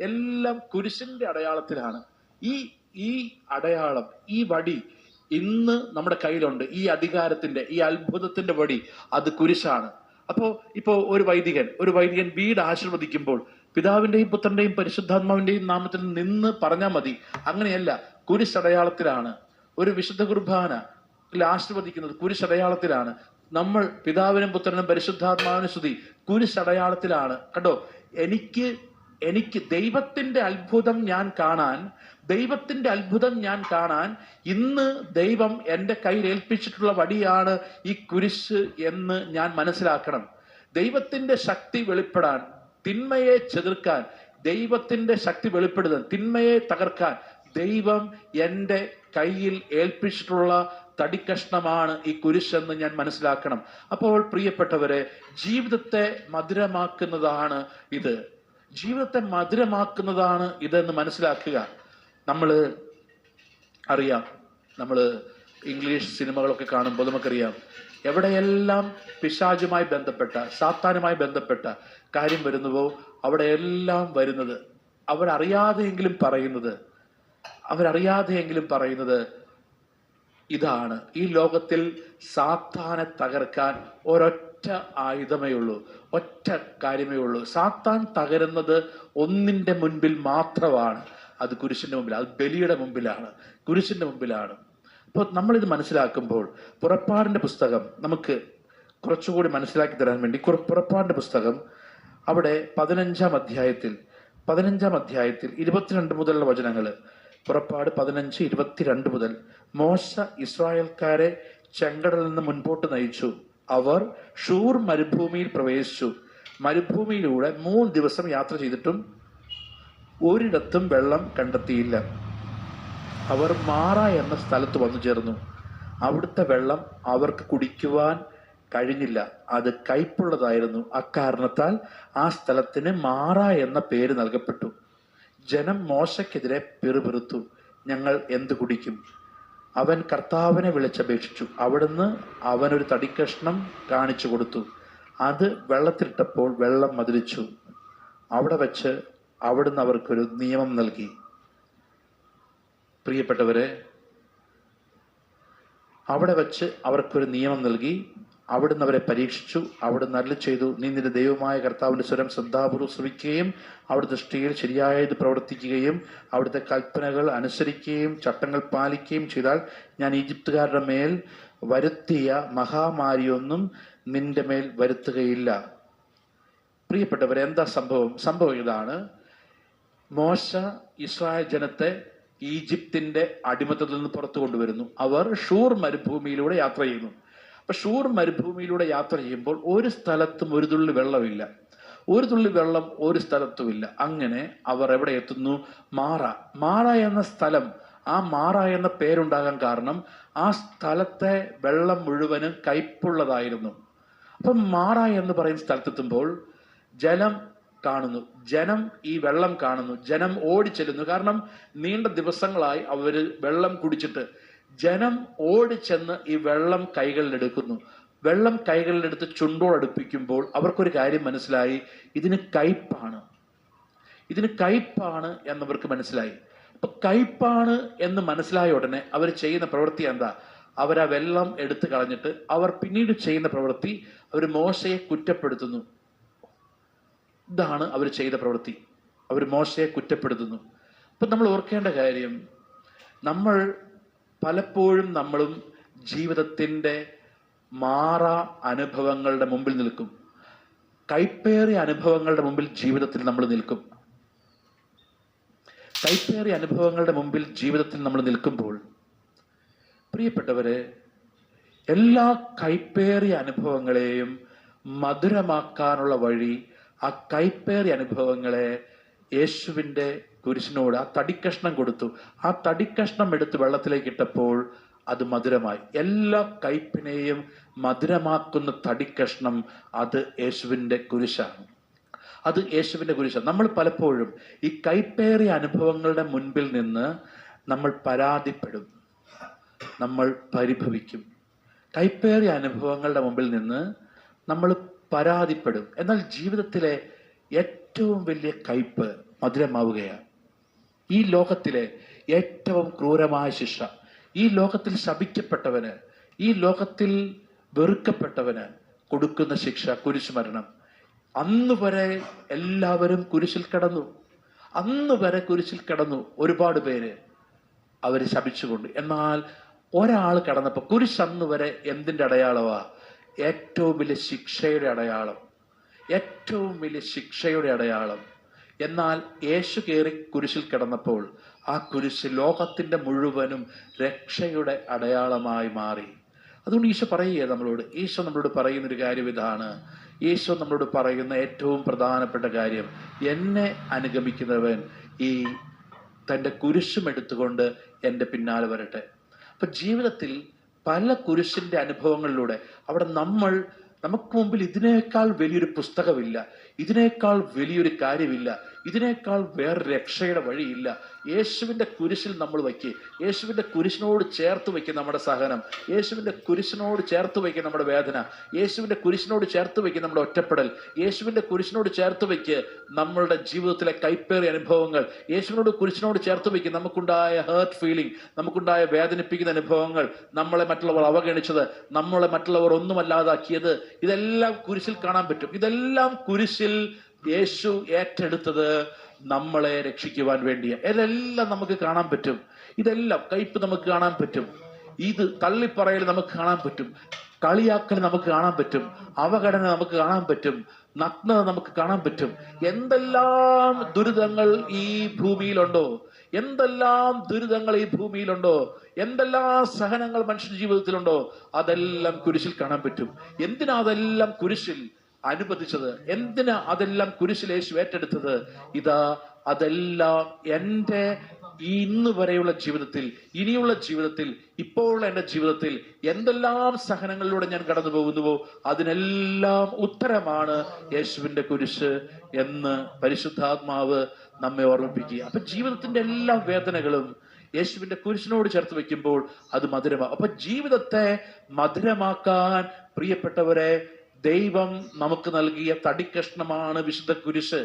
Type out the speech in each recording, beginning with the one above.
എല്ലാം കുരിശിന്റെ അടയാളത്തിലാണ്. ഈ ഈ അടയാളം ഈ വടി ഇന്ന് നമ്മുടെ കയ്യിലുണ്ട്. ഈ അധികാരത്തിന്റെ ഈ അത്ഭുതത്തിന്റെ വടി അത് കുരിശാണ്. അപ്പോ ഇപ്പോ ഒരു വൈദികൻ ഒരു വൈദികൻ വീട് ആശീർവദിക്കുമ്പോൾ പിതാവിന്റെയും പുത്രന്റെയും പരിശുദ്ധാത്മാവിന്റെയും നാമത്തിൽ നിന്ന് പറഞ്ഞാൽ മതി. അങ്ങനെയല്ല കുരിശടയാളത്തിലാണ്. ഒരു വിശുദ്ധ കുർബാന ആശീർവദിക്കുന്നത് കുരിശടയാളത്തിലാണ്. നമ്മൾ പിതാവിനും പുത്രനും പരിശുദ്ധാത്മാവിനും ശ്രുതി കുരിശടയാളത്തിലാണ്. കണ്ടോ എനിക്ക് എനിക്ക് ദൈവത്തിന്റെ അത്ഭുതം ഞാൻ കാണാൻ ദൈവത്തിന്റെ അത്ഭുതം ഞാൻ കാണാൻ ഇന്ന് ദൈവം എന്റെ കയ്യിൽ ഏൽപ്പിച്ചിട്ടുള്ള വടിയാണ് ഈ കുരിശ് എന്ന് ഞാൻ മനസ്സിലാക്കണം. ദൈവത്തിന്റെ ശക്തി വെളിപ്പെടാൻ തിന്മയെ ചെതിർക്കാൻ ദൈവത്തിന്റെ ശക്തി വെളിപ്പെടുത്താൻ തിന്മയെ തകർക്കാൻ ദൈവം എന്റെ കയ്യിൽ ഏൽപ്പിച്ചിട്ടുള്ള തടിക്കഷ്ണമാണ് ഈ കുരിശെന്ന് ഞാൻ മനസ്സിലാക്കണം. അപ്പോൾ പ്രിയപ്പെട്ടവരെ ജീവിതത്തെ മധുരമാക്കുന്നതാണ് ഇത്. ജീവിതത്തെ മധുരമാക്കുന്നതാണ് ഇതെന്ന് മനസ്സിലാക്കുക. നമ്മൾ അറിയാം. നമ്മൾ ഇംഗ്ലീഷ് സിനിമകളൊക്കെ കാണുമ്പോൾ നമുക്കറിയാം. എവിടെയെല്ലാം പിശാചുമായി ബന്ധപ്പെട്ട സാത്താനുമായി ബന്ധപ്പെട്ട കാര്യം വരുന്നുവോ അവിടെയെല്ലാം വരുന്നത് അവരറിയാതെയെങ്കിലും പറയുന്നത് അവരറിയാതെയെങ്കിലും പറയുന്നത് ഇതാണ്. ഈ ലോകത്തിൽ സാത്താനെ തകർക്കാൻ ഒരൊറ്റ ആയുധമേ ഉള്ളൂ. ഒറ്റ കാര്യമേ ഉള്ളൂ. സാത്താൻ തകരുന്നത് ഒന്നിന്റെ മുൻപിൽ മാത്രമാണ്. അത് കുരിശിന്റെ മുമ്പിൽ അത് ബലിയുടെ മുമ്പിലാണ് കുരിശിന്റെ മുമ്പിലാണ്. അപ്പോൾ നമ്മളിത് മനസ്സിലാക്കുമ്പോൾ പുറപ്പാടിന്റെ പുസ്തകം നമുക്ക് കുറച്ചുകൂടി മനസ്സിലാക്കി തരാൻ വേണ്ടി പുറപ്പാടിന്റെ പുസ്തകം അവിടെ പതിനഞ്ചാം അധ്യായത്തിൽ പതിനഞ്ചാം അധ്യായത്തിൽ ഇരുപത്തിരണ്ട് മുതലുള്ള വചനങ്ങൾ പുറപ്പാട് പതിനഞ്ച് ഇരുപത്തിരണ്ട് മുതൽ മോശ ഇസ്രായേൽക്കാരെ ചെങ്കടൽ നിന്ന് മുൻപോട്ട് നയിച്ചു. അവർ ഷൂർ മരുഭൂമിയിൽ പ്രവേശിച്ചു. മരുഭൂമിയിലൂടെ മൂന്ന് ദിവസം യാത്ര ചെയ്തിട്ടും ഒരിടത്തും വെള്ളം കണ്ടെത്തിയില്ല. അവർ മാറ എന്ന സ്ഥലത്ത് വന്നു ചേർന്നു. അവിടുത്തെ വെള്ളം അവർക്ക് കുടിക്കുവാൻ കഴിഞ്ഞില്ല. അത് കയ്പുള്ളതായിരുന്നു. അക്കാരണത്താൽ ആ സ്ഥലത്തിന് മാറ എന്ന പേര് നൽകപ്പെട്ടു. ജനം മോശയ്ക്കെതിരെ പിറുപിറുത്തു. ഞങ്ങൾ എന്ത് കുടിക്കും? അവൻ കർത്താവിനെ വിളിച്ചപേക്ഷിച്ചു. അവിടുന്ന് അവനൊരു തടിക്കഷ്ണം കാണിച്ചു കൊടുത്തു. അത് വെള്ളത്തിലിട്ടപ്പോൾ വെള്ളം മതിലിച്ചു അവിടെ വച്ച് അവിടുന്ന് അവർക്കൊരു നിയമം നൽകി. പ്രിയപ്പെട്ടവരെ അവിടെ വച്ച് അവർക്കൊരു നിയമം നൽകി. അവിടുന്ന് അവരെ പരീക്ഷിച്ചു. അവിടുന്ന് അരുളി ചെയ്തു നീ നിന്റെ ദൈവമായ കർത്താവിന്റെ സ്വരം ശ്രദ്ധാപൂർവം ശ്രമിക്കുകയും അവിടുത്തെ ദൃഷ്ടിയിൽ ശരിയായത് പ്രവർത്തിക്കുകയും അവിടുത്തെ കൽപ്പനകൾ അനുസരിക്കുകയും ചട്ടങ്ങൾ പാലിക്കുകയും ചെയ്താൽ ഞാൻ ഈജിപ്തുകാരുടെ മേൽ വരുത്തിയ മഹാമാരിയൊന്നും നിന്റെ മേൽ വരുത്തുകയില്ല. പ്രിയപ്പെട്ടവരെ എന്താ സംഭവം? സംഭവം ഇതാണ്. മോശ ഇസ്രായേൽ ജനത്തെ ഈജിപ്തിന്റെ അടിമത്തത്തിൽ നിന്ന് പുറത്തു കൊണ്ടുവരുന്നു. അവർ ഷൂർ മരുഭൂമിയിലൂടെ യാത്ര ചെയ്യുന്നു. അപ്പൊ ഷൂർ മരുഭൂമിയിലൂടെ യാത്ര ചെയ്യുമ്പോൾ ഒരു സ്ഥലത്തും ഒരു തുള്ളി വെള്ളമില്ല. ഒരു തുള്ളി വെള്ളം ഒരു സ്ഥലത്തുമില്ല. അങ്ങനെ അവർ എവിടെ എത്തുന്നു? മാറ. മാറ എന്ന സ്ഥലം ആ മാറ എന്ന പേരുണ്ടാകാൻ കാരണം ആ സ്ഥലത്തെ വെള്ളം മുഴുവനും കയ്പുള്ളതായിരുന്നു. അപ്പം മാറ എന്ന് പറയുന്ന സ്ഥലത്തെത്തുമ്പോൾ ജലം കാണുന്നു. ജനം ഈ വെള്ളം കാണുന്നു. ജനം ഓടിച്ചെല്ലുന്നു. കാരണം നീണ്ട ദിവസങ്ങളായി അവർ വെള്ളം കുടിച്ചിട്ട് ജനം ഓടി ഓടിച്ചെന്ന് ഈ വെള്ളം കൈകളിലെടുക്കുന്നു. വെള്ളം കൈകളിലെടുത്ത് ചുണ്ടോടടുപ്പിക്കുമ്പോൾ അവർക്കൊരു കാര്യം മനസ്സിലായി. ഇതിന് കയ്പാണ്. ഇതിന് കയ്പാണ് എന്നവർക്ക് മനസ്സിലായി. അപ്പൊ കയ്പാണ് എന്ന് മനസ്സിലായ ഉടനെ അവർ ചെയ്യുന്ന പ്രവൃത്തി എന്താ? അവർ ആ വെള്ളം എടുത്തു കളഞ്ഞിട്ട് അവർ പിന്നീട് ചെയ്യുന്ന പ്രവൃത്തി അവർ മോശയെ കുറ്റപ്പെടുത്തുന്നു. ഇതാണ് അവർ ചെയ്ത പ്രവൃത്തി. അവർ മോശയെ കുറ്റപ്പെടുത്തുന്നു. അപ്പൊ നമ്മൾ ഓർക്കേണ്ട കാര്യം നമ്മൾ പലപ്പോഴും നമ്മളും ജീവിതത്തിന്റെ മാറ അനുഭവങ്ങളുടെ മുമ്പിൽ നിൽക്കും. കൈപ്പേറിയ അനുഭവങ്ങളുടെ മുമ്പിൽ ജീവിതത്തിൽ നമ്മൾ നിൽക്കും. കൈപ്പേറിയ അനുഭവങ്ങളുടെ മുമ്പിൽ ജീവിതത്തിൽ നമ്മൾ നിൽക്കുമ്പോൾ പ്രിയപ്പെട്ടവരെ എല്ലാ കൈപ്പേറിയ അനുഭവങ്ങളെയും മധുരമാക്കാനുള്ള വഴി ആ കൈപ്പേറിയ അനുഭവങ്ങളെ യേശുവിന്റെ കുരിശിനോട് ആ തടിക്കഷ്ണം കൊടുത്തു. ആ തടിക്കഷ്ണം എടുത്ത് വെള്ളത്തിലേക്ക് ഇട്ടപ്പോൾ അത് മധുരമായി. എല്ലാ കയ്പിനെയും മധുരമാക്കുന്ന തടിക്കഷ്ണം അത് യേശുവിന്റെ കുരിശാണ്. അത് യേശുവിന്റെ കുരിശാണ്. നമ്മൾ പലപ്പോഴും ഈ കൈപ്പേറിയ അനുഭവങ്ങളുടെ മുൻപിൽ നിന്ന് നമ്മൾ പരാതിപ്പെടും. നമ്മൾ പരിഭവിക്കും. കൈപ്പേറിയ അനുഭവങ്ങളുടെ മുമ്പിൽ നിന്ന് നമ്മൾ പരാതിപ്പെടും. എന്നാൽ ജീവിതത്തിലെ ഏറ്റവും വലിയ കയ്പ് മധുരമാവുകയാണ്. ഈ ലോകത്തിലെ ഏറ്റവും ക്രൂരമായ ശിക്ഷ ഈ ലോകത്തിൽ ശപിക്കപ്പെട്ടവന് ഈ ലോകത്തിൽ വെറുക്കപ്പെട്ടവന് കൊടുക്കുന്ന ശിക്ഷ കുരിശുമരണം. അന്ന് വരെ എല്ലാവരും കുരിശിൽ കിടന്നു. അന്ന് വരെ കുരിശിൽ കിടന്നു ഒരുപാട് പേര് അവർ ശപിച്ചുകൊണ്ട്. എന്നാൽ ഒരാൾ കടന്നപ്പോൾ കുരിശ് അന്ന് വരെ എന്തിന്റെ അടയാളമാ ഏറ്റവും വലിയ ശിക്ഷയുടെ അടയാളം. ഏറ്റവും വലിയ ശിക്ഷയുടെ അടയാളം എന്നാൽ യേശു കയറി കുരിശിൽ കിടന്നപ്പോൾ ആ കുരിശ് ലോകത്തിന്റെ മുഴുവനും രക്ഷയുടെ അടയാളമായി മാറി. അതുകൊണ്ട് ഈശോ പറയുക നമ്മളോട് ഈശോ നമ്മളോട് പറയുന്ന ഒരു കാര്യം ഇതാണ്. ഈശോ നമ്മളോട് പറയുന്ന ഏറ്റവും പ്രധാനപ്പെട്ട കാര്യം എന്നെ അനുഗമിക്കുന്നവൻ ഈ തന്റെ കുരിശും എടുത്തുകൊണ്ട് എന്റെ പിന്നാലെ വരട്ടെ. അപ്പൊ ജീവിതത്തിൽ പല കുരിശിന്റെ അനുഭവങ്ങളിലൂടെ അവിടെ നമ്മൾ നമുക്ക് മുമ്പിൽ ഇതിനേക്കാൾ വലിയൊരു പുസ്തകമില്ല. ഇതിനേക്കാൾ വലിയൊരു കാര്യമില്ല. ഇതിനേക്കാൾ വേറെ രക്ഷയുടെ വഴിയില്ല. യേശുവിന്റെ കുരിശിൽ നമ്മൾ വയ്ക്കുക യേശുവിന്റെ കുരിശിനോട് ചേർത്ത് വയ്ക്കുക നമ്മുടെ സഹനം. യേശുവിന്റെ കുരിശിനോട് ചേർത്ത് വയ്ക്കുക നമ്മുടെ വേദന. യേശുവിന്റെ കുരിശിനോട് ചേർത്ത് വയ്ക്കുക നമ്മുടെ ഒറ്റപ്പെടൽ. യേശുവിന്റെ കുരിശിനോട് ചേർത്ത് വയ്ക്കുക നമ്മളുടെ ജീവിതത്തിലെ കൈപ്പേറിയ അനുഭവങ്ങൾ. യേശുവിനോട് കുരിശിനോട് ചേർത്ത് വയ്ക്കുക നമുക്കുണ്ടായ ഹേർട്ട് ഫീലിംഗ് നമുക്കുണ്ടായ വേദനിപ്പിക്കുന്ന അനുഭവങ്ങൾ നമ്മളെ മറ്റുള്ളവർ അവഗണിച്ചത് നമ്മളെ മറ്റുള്ളവർ ഒന്നുമല്ലാതാക്കിയത്. ഇതെല്ലാം കുരിശിൽ കാണാൻ പറ്റും. ഇതെല്ലാം കുരിശിൽ യേശു ഏറ്റെടുത്തത് നമ്മളെ രക്ഷിക്കുവാൻ വേണ്ടിയ. ഇതെല്ലാം നമുക്ക് കാണാൻ പറ്റും. ഇതെല്ലാം കയ്പ് നമുക്ക് കാണാൻ പറ്റും. ഇത് തള്ളിപ്പറയൽ നമുക്ക് കാണാൻ പറ്റും. കളിയാക്കൽ നമുക്ക് കാണാൻ പറ്റും. അവഗണന നമുക്ക് കാണാൻ പറ്റും. നഗ്നത നമുക്ക് കാണാൻ പറ്റും. എന്തെല്ലാം ദുരിതങ്ങൾ ഈ ഭൂമിയിലുണ്ടോ? എന്തെല്ലാം ദുരിതങ്ങൾ ഈ ഭൂമിയിലുണ്ടോ? എന്തെല്ലാം സഹനങ്ങൾ മനുഷ്യ ജീവിതത്തിലുണ്ടോ? അതെല്ലാം കുരിശിൽ കാണാൻ പറ്റും. എന്തിനാ അതെല്ലാം കുരിശിൽ? അനുവദിച്ചത്. എന്തിനാ അതെല്ലാം കുരിശിലേശു ഏറ്റെടുത്തത്? ഇതാ അതെല്ലാം എന്റെ ഇന്ന് വരെയുള്ള ജീവിതത്തിൽ ഇനിയുള്ള ജീവിതത്തിൽ ഇപ്പോഴുള്ള എന്റെ ജീവിതത്തിൽ എന്തെല്ലാം സഹനങ്ങളിലൂടെ ഞാൻ കടന്നു പോകുന്നുവോ അതിനെല്ലാം ഉത്തരമാണ് യേശുവിന്റെ കുരിശ് എന്ന് പരിശുദ്ധാത്മാവ് നമ്മെ ഓർമ്മിപ്പിക്കുക. അപ്പൊ ജീവിതത്തിന്റെ എല്ലാ വേദനകളും യേശുവിന്റെ കുരിശിനോട് ചേർത്ത് വെക്കുമ്പോൾ അത് മധുരമാ. അപ്പൊ ജീവിതത്തെ മധുരമാക്കാൻ പ്രിയപ്പെട്ടവരെ ദൈവം നമുക്ക് നൽകിയ തടിക്കഷ്ണമാണ് വിശുദ്ധ കുരിശ്.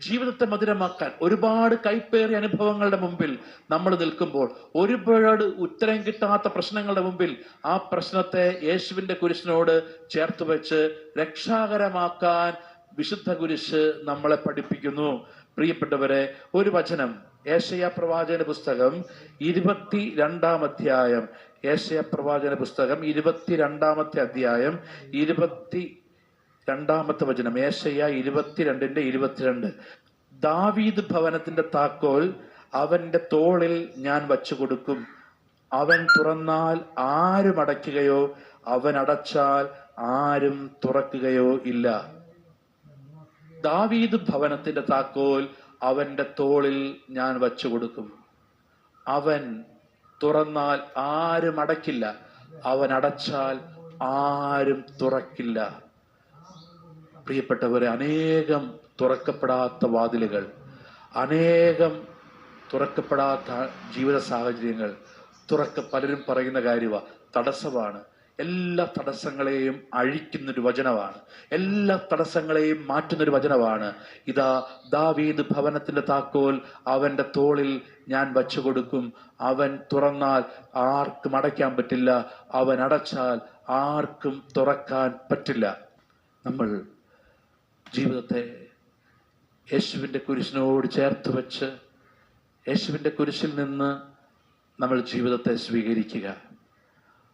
ജീവിതത്തെ മധുരമാക്കാൻ ഒരുപാട് കൈപ്പേറിയ അനുഭവങ്ങളുടെ മുമ്പിൽ നമ്മൾ നിൽക്കുമ്പോൾ ഒരുപാട് ഉത്തരം കിട്ടാത്ത പ്രശ്നങ്ങളുടെ മുമ്പിൽ ആ പ്രശ്നത്തെ യേശുവിന്റെ കുരിശിനോട് ചേർത്ത് വെച്ച് രക്ഷാകരമാക്കാൻ വിശുദ്ധ കുരിശ് നമ്മളെ പഠിപ്പിക്കുന്നു. പ്രിയപ്പെട്ടവരെ ഒരു വചനം ഏഷ്യ പ്രവാചന പുസ്തകം ഇരുപത്തി രണ്ടാം അധ്യായം. ഏഷ്യ പ്രവാചന പുസ്തകം ഇരുപത്തി രണ്ടാമത്തെ അധ്യായം ഇരുപത്തി രണ്ടാമത്തെ വചനം. ഏഷയ ഇരുപത്തിരണ്ടിന്റെ ഇരുപത്തിരണ്ട്. ദാവീദ് ഭവനത്തിന്റെ താക്കോൽ അവന്റെ തോളിൽ ഞാൻ വച്ചു കൊടുക്കും അവൻ തുറന്നാൽ ആരും അടയ്ക്കുകയോ അവൻ അടച്ചാൽ ആരും തുറക്കുകയോ ഇല്ല. ദാവീദ് ഭവനത്തിന്റെ താക്കോൽ അവന്റെ തോളിൽ ഞാൻ വച്ചു കൊടുക്കും. അവൻ തുറന്നാൽ ആരും അടയ്ക്കില്ല. അവൻ അടച്ചാൽ ആരും തുറക്കില്ല. പ്രിയപ്പെട്ടവരെ അനേകം തുറക്കപ്പെടാത്ത വാതിലുകൾ അനേകം തുറക്കപ്പെടാത്ത ജീവിത സാഹചര്യങ്ങൾ തുറക്ക പലരും പറയുന്ന കാര്യമാണ് തടസ്സമാണ്. എല്ലാ തടസ്സങ്ങളെയും അഴിക്കുന്നൊരു വചനമാണ്. എല്ലാ തടസ്സങ്ങളെയും മാറ്റുന്നൊരു വചനമാണ്. ഇതാ ദാവീദ് ഭവനത്തിന്റെ താക്കോൽ അവന്റെ തോളിൽ ഞാൻ വച്ചു കൊടുക്കും അവൻ തുറന്നാൽ ആർക്കും അടയ്ക്കാൻ പറ്റില്ല. അവൻ അടച്ചാൽ ആർക്കും തുറക്കാൻ പറ്റില്ല. നമ്മൾ ജീവിതത്തെ യേശുവിന്റെ കുരിശിനോട് ചേർത്ത് വെച്ച് യേശുവിന്റെ കുരിശിൽ നിന്ന് നമ്മൾ ജീവിതത്തെ സ്വീകരിക്കുക.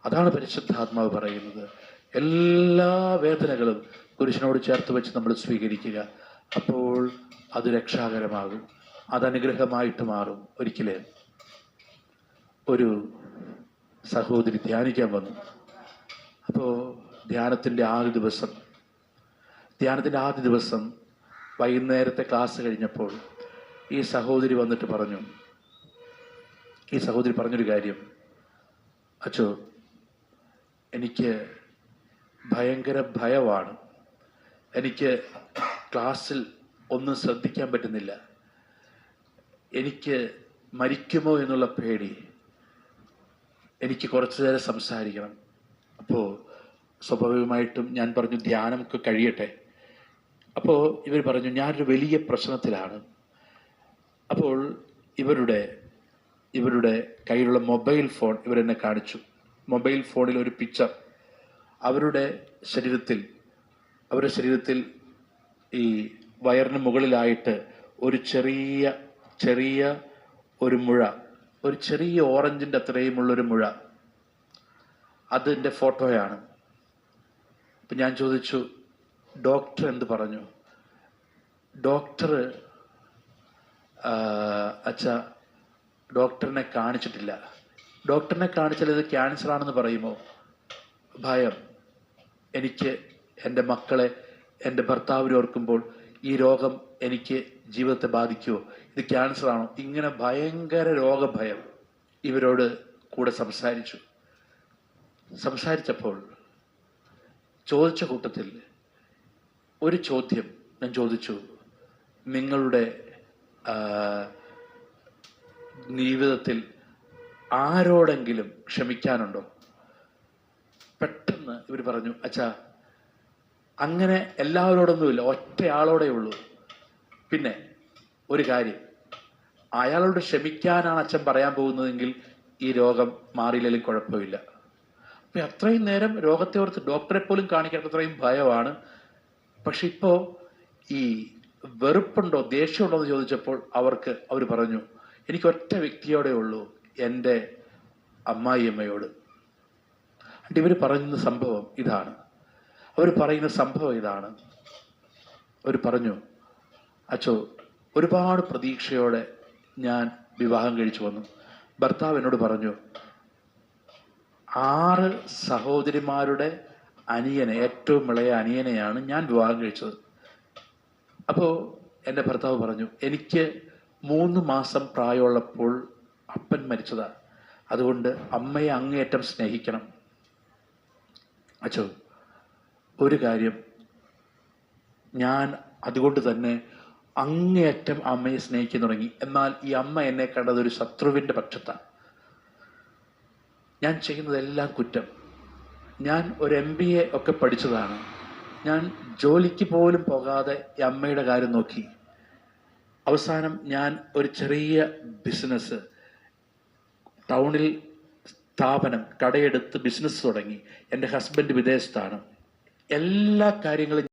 അതാണ് പരിശുദ്ധാത്മാവ് പറയുന്നത്. എല്ലാ വേദനകളും പുരുഷനോട് ചേർത്ത് വെച്ച് നമ്മൾ സ്വീകരിക്കുക. അപ്പോൾ അത് രക്ഷാകരമാകും. അതനുഗ്രഹമായിട്ട് മാറും. ഒരിക്കലേ ഒരു സഹോദരി ധ്യാനിക്കാൻ വന്നു. അപ്പോൾ ധ്യാനത്തിന്റെ ആദ്യ ദിവസം ധ്യാനത്തിന്റെ ആദ്യ ദിവസം വൈകുന്നേരത്തെ ക്ലാസ് കഴിഞ്ഞപ്പോൾ ഈ സഹോദരി വന്നിട്ട് പറഞ്ഞു. ഈ സഹോദരി പറഞ്ഞൊരു കാര്യം. അച്ചോ എനിക്ക് ഭയങ്കര ഭയമാണ്. എനിക്ക് ക്ലാസ്സിൽ ഒന്നും ശ്രദ്ധിക്കാൻ പറ്റുന്നില്ല. എനിക്ക് മരിക്കുമോ എന്നുള്ള പേടി. എനിക്ക് കുറച്ചു നേരം സംസാരിക്കണം. അപ്പോൾ സ്വാഭാവികമായിട്ടും ഞാൻ പറഞ്ഞു ധ്യാനമൊക്കെ കഴിയട്ടെ. അപ്പോൾ ഇവർ പറഞ്ഞു ഞാനൊരു വലിയ പ്രശ്നത്തിലാണ്. അപ്പോൾ ഇവരുടെ ഇവരുടെ കയ്യിലുള്ള മൊബൈൽ ഫോൺ ഇവരെന്നെ കാണിച്ചു. മൊബൈൽ ഫോണിൽ ഒരു പിക്ചർ അവരുടെ ശരീരത്തിൽ അവരുടെ ശരീരത്തിൽ ഈ വയറിന് മുകളിലായിട്ട് ഒരു ചെറിയ ചെറിയ ഒരു മുഴ ഒരു ചെറിയ ഓറഞ്ചിന്റെ അത്രയുമുള്ള ഒരു മുഴ. അതിന്റെ ഫോട്ടോയാണ്. അപ്പം ഞാൻ ചോദിച്ചു ഡോക്ടർ എന്ത് പറഞ്ഞു? ഡോക്ടർ അച്ഛ ഡോക്ടറിനെ കാണിച്ചിട്ടില്ല. ഡോക്ടറിനെ കാണിച്ചാൽ ഇത് ക്യാൻസർ ആണെന്ന് പറയുമോ? ഭയം. എനിക്ക് എന്റെ മക്കളെ എന്റെ ഭർത്താവിനെ ഓർക്കുമ്പോൾ ഈ രോഗം എനിക്ക് ജീവിതത്തെ ബാധിക്കുമോ ഇത് ക്യാൻസർ ആണോ? ഇങ്ങനെ ഭയങ്കര രോഗഭയം ഇവരോട് കൂടെ സംസാരിച്ചു. സംസാരിച്ചപ്പോൾ ചോദിച്ച കൂട്ടത്തിൽ ഒരു ചോദ്യം ഞാൻ ചോദിച്ചു. നിങ്ങളുടെ ജീവിതത്തിൽ ആരോടെങ്കിലും ക്ഷമിക്കാനുണ്ടോ? പെട്ടെന്ന് ഇവർ പറഞ്ഞു അച്ഛാ അങ്ങനെ എല്ലാവരോടൊന്നുമില്ല ഒറ്റയാളോടെ ഉള്ളൂ. പിന്നെ ഒരു കാര്യം അയാളോട് ക്ഷമിക്കാനാണ് അച്ഛൻ പറയാൻ പോകുന്നതെങ്കിൽ ഈ രോഗം മാറിയില്ലെങ്കിൽ കുഴപ്പമില്ല. അപ്പൊ അത്രയും നേരം രോഗത്തെ ഓർത്ത് ഡോക്ടറെ പോലും കാണിക്കാത്ത അത്രയും ഭയമാണ്. പക്ഷെ ഇപ്പോ ഈ വെറുപ്പുണ്ടോ ദേഷ്യമുണ്ടോ എന്ന് ചോദിച്ചപ്പോൾ അവർക്ക് അവർ പറഞ്ഞു എനിക്ക് ഒറ്റ വ്യക്തിയോടെ ഉള്ളൂ. എന്റെ അമ്മായിയമ്മയോട്. എന്നിട്ട് ഇവർ പറയുന്ന സംഭവം ഇതാണ്. അവർ പറയുന്ന സംഭവം ഇതാണ്. അവർ പറഞ്ഞു അച്ചോ ഒരുപാട് പ്രതീക്ഷയോടെ ഞാൻ വിവാഹം കഴിച്ചു വന്നു. ഭർത്താവ് എന്നോട് പറഞ്ഞു ആറ് സഹോദരിമാരുടെ അനിയനെ ഏറ്റവും ഇളയ അനിയനെയാണ് ഞാൻ വിവാഹം കഴിച്ചത്. അപ്പോൾ എന്റെ ഭർത്താവ് പറഞ്ഞു എനിക്ക് മൂന്ന് മാസം പ്രായമുള്ളപ്പോൾ അപ്പൻ മരിച്ചതാണ് അതുകൊണ്ട് അമ്മയെ അങ്ങേയറ്റം സ്നേഹിക്കണം. അച്ചോ ഒരു കാര്യം. ഞാൻ അതുകൊണ്ട് തന്നെ അങ്ങേയറ്റം അമ്മയെ സ്നേഹിക്കാൻ തുടങ്ങി. എന്നാൽ ഈ അമ്മ എന്നെ കണ്ടത് ഒരു ശത്രുവിന്റെ പക്ഷത്താണ് ഞാൻ ചെയ്യുന്നതെല്ലാം കുറ്റം. ഞാൻ ഒരു എം ബി എ ഒക്കെ പഠിച്ചതാണ്. ഞാൻ ജോലിക്ക് പോലും പോകാതെ ഈ അമ്മയുടെ കാര്യം നോക്കി. അവസാനം ഞാൻ ഒരു ചെറിയ ബിസിനസ് ടൗണിൽ സ്ഥാപനം കടയെടുത്ത് ബിസിനസ് തുടങ്ങി. എന്റെ ഹസ്ബൻഡ് വിദേശത്താണ്. എല്ലാ കാര്യങ്ങളും